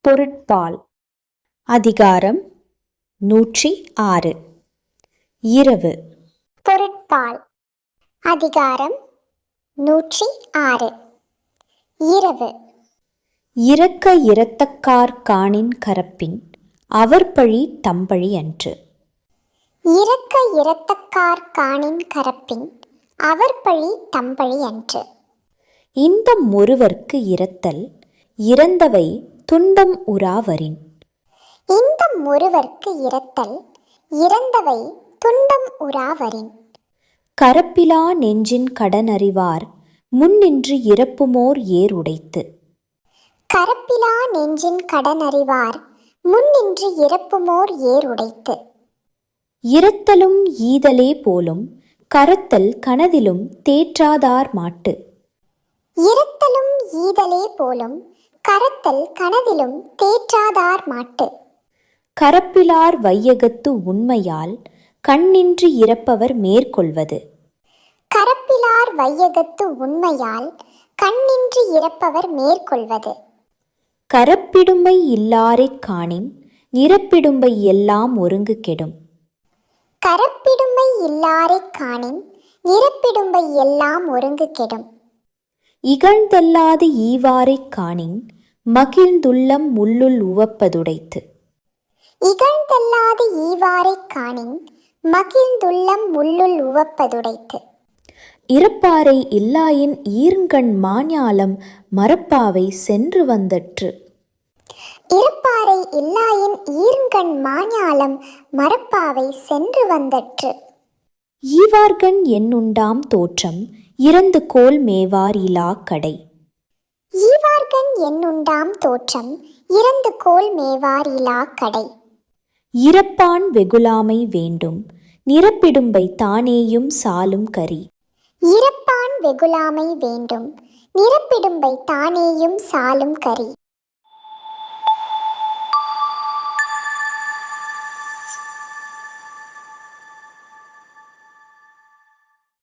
பொருட்பால். அதிகாரம் நூற்றி ஆறு. இரவு. பொருட்பால். அதிகாரம் நூற்றி ஆறு. இரவு. இறக்க இரத்தக்கார் காணின் கரப்பின் அவர் பழி தம்பழி அன்று. இறக்க இரத்தக்கார் காணின் கரப்பின் அவர் பழி தம்பழி அன்று. இந்த ஒருவர்க்கு இரத்தல் இறந்தவை துன்பம் உறாவரின். இந்த ஒருவர்க்கு இரத்தல் இறந்தவை துன்பம் உறாவரின். கரப்பிலா நெஞ்சின் கடனறிவார் முன்னின்று இறப்புமோர் ஏர் உடைத்து கரப்பிலா நெஞ்சின் கடனறிவார். முன்னின்று இறப்புமோர் ஏர் உடைத்து இரத்தலும் ஈதலே போலும் கரத்தல் கனதிலும் தேற்றாதார் மாட்டு. இரத்தலும் ஈதலே போலும் கரத்தல் கனதிலும் தேற்றாதார் மாட்டு. கரப்பிலார் வையகத்து உண்மையால் கண்ணின்று இறப்பவர் மேற்கொள்வது. கரப்பிலார் வையகத்து உண்மையால் கண்ணின்றி இறப்பவர் மேற்கொள்வது. கரப்பிடுமை இல்லாரைக் காணின் இறப்பிடும்பை எல்லாம் ஒருங்கு கெடும். கரப்பிடுமை இல்லாரைக் காணின் இறப்பிடும்பை எல்லாம் ஒருங்கு கெடும். இகழ்ந்தல்லாது ஈவாரைக் காணின் மகிழ்ந்துள்ளம் உள்ளுள் உவப்பதுடைத்து. இகழ்ந்தல்லாது ஈவாரைக் காணின் மகிழ்ந்துள்ளம் உள்ளுள் உவப்பதுடைத்து. இறப்பாரை இல்லாயின் ஈர்ங்கண் மாஞாலம் மரப்பாவை சென்று வந்தற்று. இருப்பாரை இல்லாயின் ஈர்ங்கண் மாஞாலம் மரப்பாவை சென்று வந்தற்று. ஈவார்கண் என்னுண்டாம் தோற்றம் இறந்து கோல் மேவார் இலா கடை. ஈவார்கண் என்னுண்டாம் தோற்றம் இறந்து கோல் மேவார் இலா கடை. இறப்பான் வெகுளாமை வேண்டும் நிரப்பிடும்பை தானேயும் சாலும் கரி. இறப்பான் வெகுலாமை வேண்டும். நிரப்பிடும்பை தானேயும் சாலும் கரி.